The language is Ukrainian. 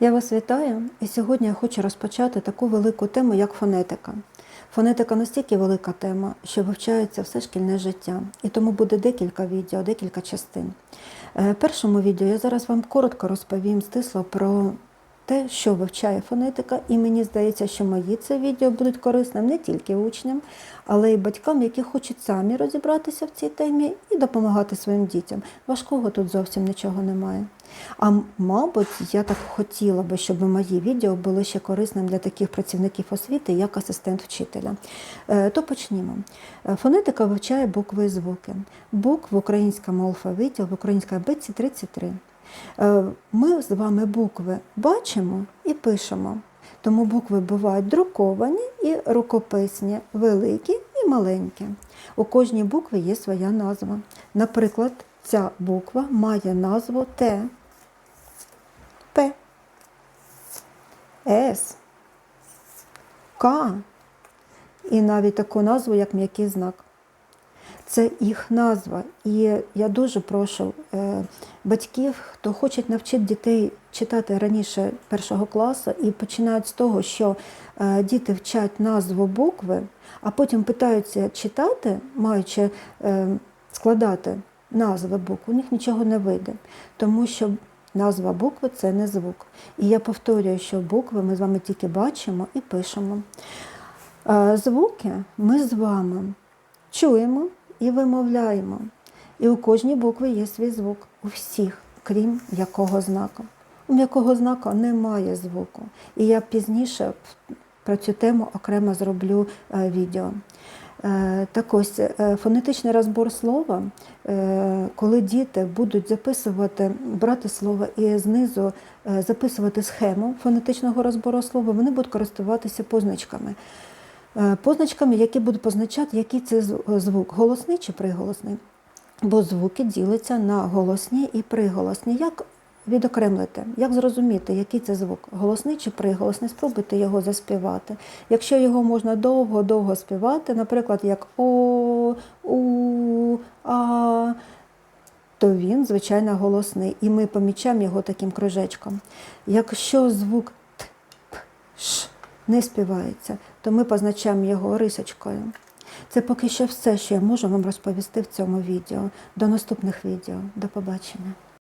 Я вас вітаю, і сьогодні я хочу розпочати таку велику тему, як фонетика. Фонетика настільки велика тема, що вивчається все шкільне життя, і тому буде декілька відео, декілька частин. Е, В першому відео я зараз вам коротко розповім стисло про те, що вивчає фонетика, і мені здається, що мої це відео будуть корисним не тільки учням, але й батькам, які хочуть самі розібратися в цій темі і допомагати своїм дітям. Важкого тут зовсім нічого немає. А мабуть, я так хотіла би, щоб мої відео були ще корисним для таких працівників освіти, як асистент вчителя. Е, То почнімо. Е, Фонетика вивчає букви і звуки. Букв в українському алфавіті, в українській абетці 33. Е, Ми з вами букви бачимо і пишемо. Тому букви бувають друковані і рукописні, великі і маленькі. У кожній букві є своя назва. Наприклад, ця буква має назву Т, П, С, К і навіть таку назву, як м'який знак. Це їх назва. І я дуже прошу е, батьків, хто хочуть навчити дітей читати раніше першого класу і починають з того, що е, діти вчать назву букви, а потім питаються читати, маючи е, складати назви букв, у них нічого не вийде, тому що назва букви це не звук. І я повторюю, що букви ми з вами тільки бачимо і пишемо. Е, Звуки ми з вами чуємо і вимовляємо. І у кожній букві є свій звук, у всіх, крім якого знака. У м'якого знака немає звуку. І я пізніше про цю тему окремо зроблю е, відео. Е, Так ось е, фонетичний розбор слова, е, коли діти будуть записувати, брати слово і знизу записувати схему фонетичного розбору слова, вони будуть користуватися позначками. Позначками, які будуть позначати, який це звук, голосний чи приголосний. Бо звуки діляться на голосні і приголосні. Як відокремлити, як зрозуміти, який це звук, голосний чи приголосний, спробуйте його заспівати. Якщо його можна довго-довго співати, наприклад, як О, У, А, то він, звичайно, голосний. І ми помічаємо його таким кружечком. Якщо звук Т, П, Ш не співається, то ми позначаємо його рисочкою. Це поки що все, що я можу вам розповісти в цьому відео. До наступних відео. До побачення.